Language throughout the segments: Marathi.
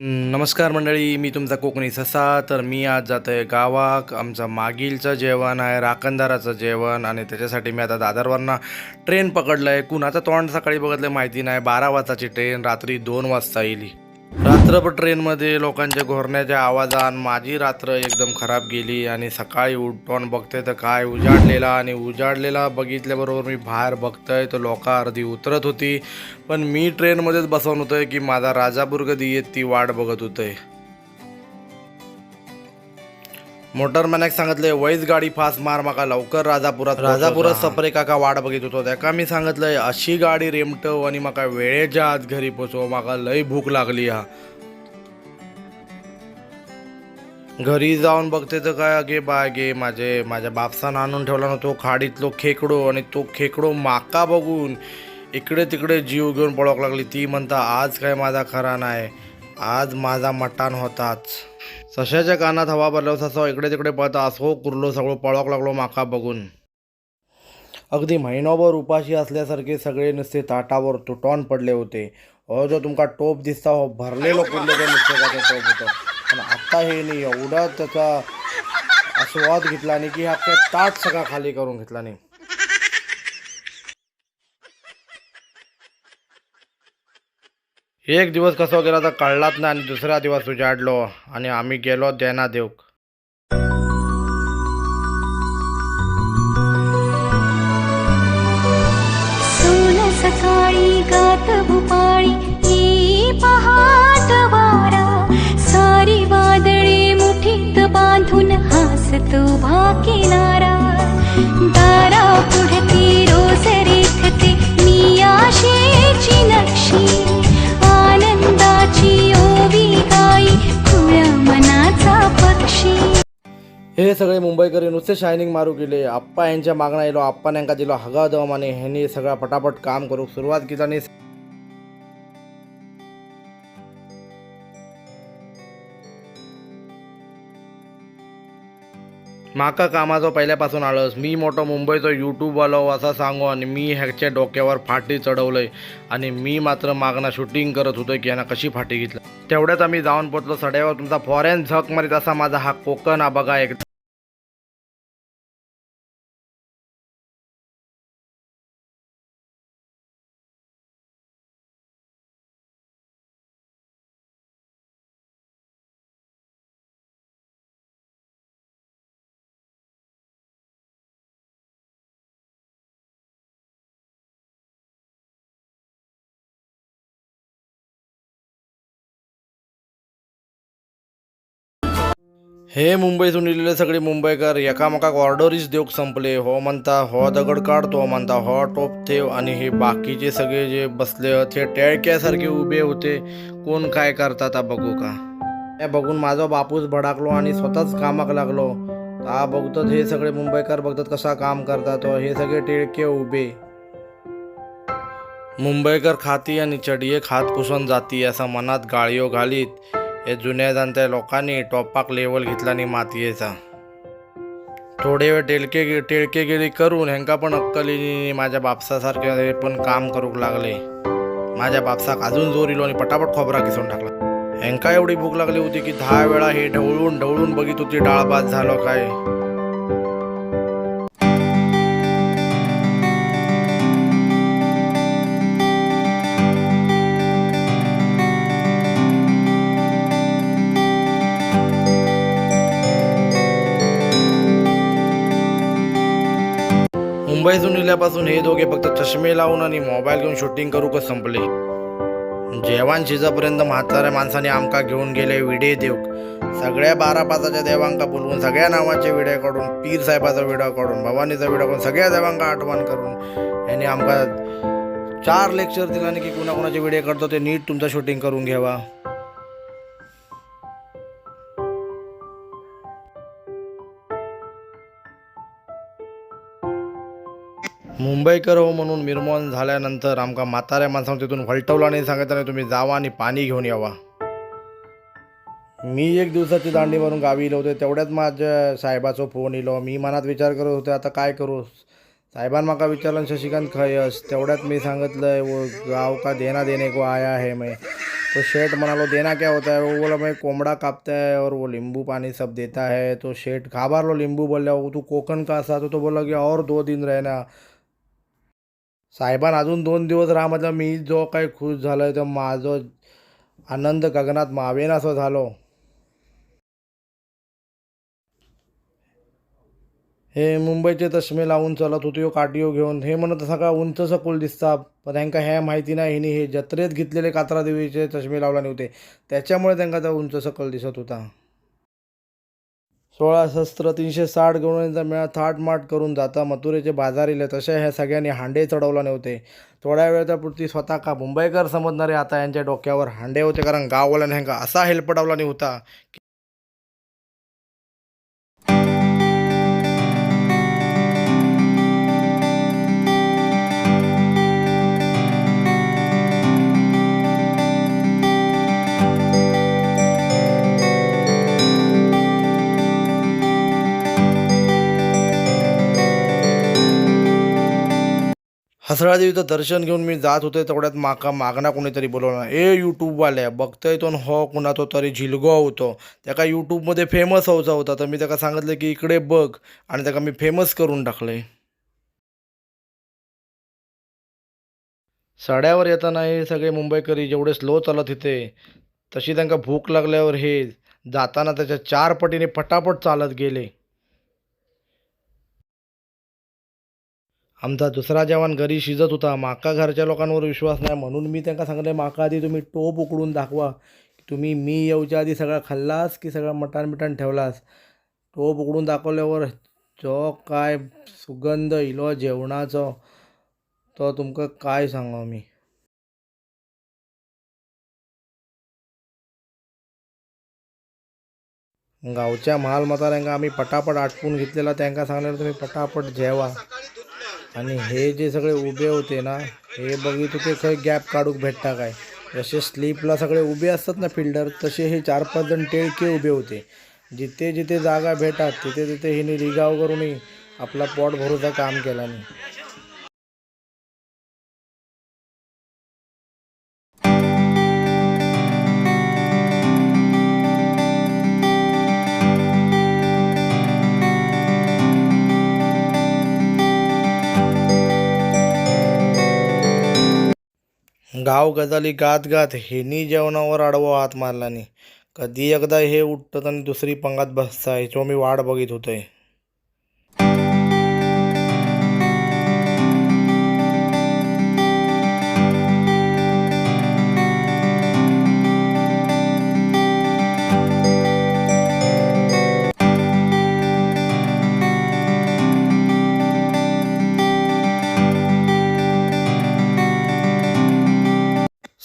नमस्कार मंडळी मी तुमचा कोकणी ससा. तर मी आज जातो आहे गावाक. आमचं मागीलचं जेवण आहे राखणदाराचं जेवण. आणि त्याच्यासाठी मी आता दादरवरनं ट्रेन पकडलं आहे कुणाचं तोंड सकाळी बघितलं माहिती नाही. बारा वाजताची ट्रेन रात्री दोन वाजता येईल रात्रभर ट्रेनमध्ये लोकांच्या घोरण्याच्या आवाजान माझी रात्र एकदम खराब गेली आणि सकाळी उठून बघते तर काय उजाडलेला आणि उजाडलेला बघितल्याबरोबर मी बाहेर बघतोय तर लोक अर्धी उतरत होती. पण मी ट्रेनमध्येच बसवून होतोय की माझा राजापूर कधी येत ती वाट बघत होतोय. मोटरमॅनक सांगितलंय वैज गाडी फास्ट मार माका लवकर राजापुरात राजापुरात सपरे काका वाट बघित होतो. त्याका मी सांगितलंय अशी गाडी रेमटव आणि माका वेळेच्या आत घरी पोचव माका लय भूक लागली हा. घरी जाऊन बघते तर काय गे बा गे माझे माझ्या बापसान आणून ठेवला ना तो खाडीतलो खेकडो आणि तो खेकडो माका बघून इकडे तिकडे जीव घेऊन पळक लागली. ती म्हणता आज काय माझा खरा नाही आज माझा मटान होताच. सशाच्या कानात हवा भरलो ससो इकडे तिकडे पळता असो कुरलो सगळं पळक लागलो माका बघून. अगदी महिनोभर उपाशी असल्यासारखे सगळे नुसते ताटावर तुटॉन पडले होते. हो जो तुमका टोप दिसता हो भरलेलो कुरले ते नुसते टोप होतं पण आत्ता हे नाही एवढा त्याचा आस्वाद घेतला नाही की हा काय ताट सगळा खाली करून घेतला नाही. एक दिवस कसं गेला तर कळलाच नाही आणि दुसरा दिवस उजाडलो आणि आम्ही गेलो देना देऊक. तुभा किनारा दारा पुढती रोज रेखते मी आशेची नक्षी आनंदाची ओवी गाई खुळ्या मनाचा पक्षी. हे सगळे मुंबईकरी नुसते शायनिंग मारू केले आप्पा यांच्या मागणा येलो आप्पा यांका दिलो हगा दम आणि ह्यांनी सगळा पटापट काम करू. सुरुवात केली आणि माका कामाचो पहिल्यापासून आळस. मी मोठो मुंबईचो यूट्यूबवालो असा सांगू आणि मी ह्याच्या डोक्यावर फाटी चढवलंय. आणि मी मात्र मागणं शूटिंग करत होतो की यांना कशी फाटी घेतलं. तेवढ्याच आम्ही जाऊन पोचलो. सड्यावर तुमचा फॉरेन झक मारीत असा माझा हा कोकण हा बघा एकदा हे मुंबईतून लिहिलेले सगळे मुंबईकर एकामेकाक ऑर्डरीच देऊक संपले. हो म्हणता हो दगड काढ तो म्हणता हो टोप ठेव. आणि हे बाकीचे सगळे जे बसले ते टेळक्यासारखे उभे होते. कोण काय करतात बघू का? हे बघून माझा बापूस भडाकलो आणि स्वतःच कामाक लागलो. हा बघतात हे सगळे मुंबईकर बघतात कसा काम करतात हे सगळे टिळके उभे. मुंबईकर खाती आणि चढिये खात पुसून जाती असं मनात गाळीओ घालीत. हे जुन्या जाणत्या लोकांनी टॉपाक लेवल घेतला आणि मातयेचा थोडे वेळ टेलके गेली करून ह्यांका पण अक्कल माझ्या बापसासारखे हे पण काम करूक लागले. माझ्या बापसाक अजून जोर इलो आणि पटापट खोबरा किसून टाकला. ह्यांका एवढी भूक लागली होती की दहा वेळा हे ढवळून ढवळून बघित होती डाळ भात झालो काय. मुंबईतून इल्यापासून हे दोघे फक्त चष्मे लावून आणि मोबाईल घेऊन शूटिंग करू का संपले? जेवण शिजापर्यंत म्हाताऱ्या माणसाने आमका घेऊन गेले विडे देव सगळ्या बारा पाचाच्या देवांका बोलवून सगळ्या नावाचे विडे काढून पीर साहेबाचा विडा काढून भवानीचा विडा काढून सगळ्या देवांका आठवण करून यांनी आमका चार लेक्चर दिला की कुणाकुणाचे व्हिडिओ काढतो ते नीट तुमचं शूटिंग करून घ्यावा. मुंबईकर हो म्हणून निर्माण झाल्यानंतर आमका म्हाताऱ्या माणसानं तिथून व्हलटवला नाही सांगितलं नाही तुम्ही जावा आणि पाणी घेऊन यावा. मी एक दिवसाची दांडी मारून गावी इलो होते. तेवढ्यात माझ्या साहेबाचो फोन इलो मी मनात विचार करत होते आता काय करू? साहेबान म्हाका विचारलं शशिकांत खयस तेवढ्यात मी सांगितलं वो गाव का देना देणे को आया है मैं. तो शेठ म्हणालो देना क्या होता है? वो बोला मैं कोंबडा कापता है और वो लिंबू पानी सब देता है. तो शेठ घाबारलो लिंबू बोलल्या तू कोकण का असा? तो तो बोला की और दो दिन रहना. साहेबान अजून दोन दिवस राहा म्हटलं मी जो काही खुश झालोय तर माझं आनंद गगनात मावेन असं झालो. हे मुंबईचे चष्मे लावून चलत होतो काटियो घेऊन. हे म्हणत सगळा उंच सकूल दिसता? पण त्यांका हे माहिती नाही हिने हे जत्रेत घेतलेले कात्रा देवीचे चष्मे लावला नव्हते त्याच्यामुळे त्यांना त्या उंच सकल दिसत होता. सोळा शस्त्र तीनशे साठ गवळणीचा मेळा थाटमाट करून जाता. मथुरेचे बाजार इले तसे ह्या सगळ्यांनी हांडे चढवला नव्हते. थोड्या वेळापुरती स्वतः का मुंबईकर समजणारे आता यांच्या डोक्यावर हांडे होते कारण गाववाल्याने ह्यांका असा हेलपटावला नव्हता हसरा देवीचं दर्शन घेऊन मी जात होते तेवढ्यात माका मागणा कोणीतरी बोलवला. ए यूट्यूबवाल्या बघतोय तो न हो कुणाचो तरी झिलगो होतो. त्याका यूट्यूबमध्ये फेमस व्हायचा होता तर मी त्याला सांगितलं की इकडे बघ आणि त्याला मी फेमस करून टाकले सड्यावर येताना हे सगळे मुंबईकरी जेवढे स्लो चालत होते तशी त्यांना भूक लागल्यावर हे जाताना त्याच्या चार पटीने पटापट चालत गेले. आमचा दुसरा जवान घरी शिजत होता. माका घरच्या लोकांवर विश्वास नाही. म्हणून मी त्यांना सांगले माका आधी तुम्ही टोप उकडून दाखवा. तुम्ही मी येऊच्या आधी सगळा खाल्लास की सगळं मटण बिटण ठेवलास? टोप उकडून दाखवल्यावर जो काय सुगंध इलो जेवणाचो तो तुमका काय सांगू मी गावच्या मालमताऱ्यांका आम्ही पटापट आटपून घेतलेला. त्यांना सांगलेलं तुम्ही पटापट जेवा. आणि हे जे सगळे उभे होते ना हे बघित होते खंय गॅप काढूक भेटता काय? जसे स्लीपला सगळे उभे असतात ना फिल्डर तसे हे चार पाच जण टेळके उभे होते. जिथे जिथे जागा भेटतात तिथे तिथे हिने रिगाव करूनही आपला पॉट भरूचा काम केला नाही. गाव गजाली गात गात हेनी जेवणावर आडवा हात मारला नाही कधी एकदा हे उठतं आणि दुसरी पंगात बसता ह्याच्यावर मी वाट बघित आहे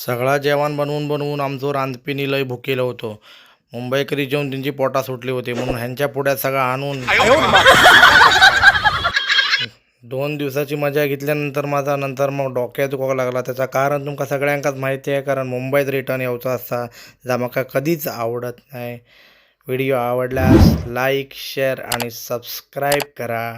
सगळा जेवण बनवून बनवून आमचं रांदपिनी लय भुकेलं होतं. मुंबईकरी जेवून त्यांची पोटा सुटली होती म्हणून ह्यांच्या पोट्यात सगळं आणून दोन दिवसाची मजा घेतल्यानंतर माझा नंतर मग डोक्यात दुखावं लागला. त्याचं कारण तुमका सगळ्यांकाच माहिती आहे कारण मुंबईत रिटर्न यायचं असता जा म्हाका कधीच आवडत नाही. व्हिडिओ आवडल्यास लाईक शेअर आणि सबस्क्राईब करा.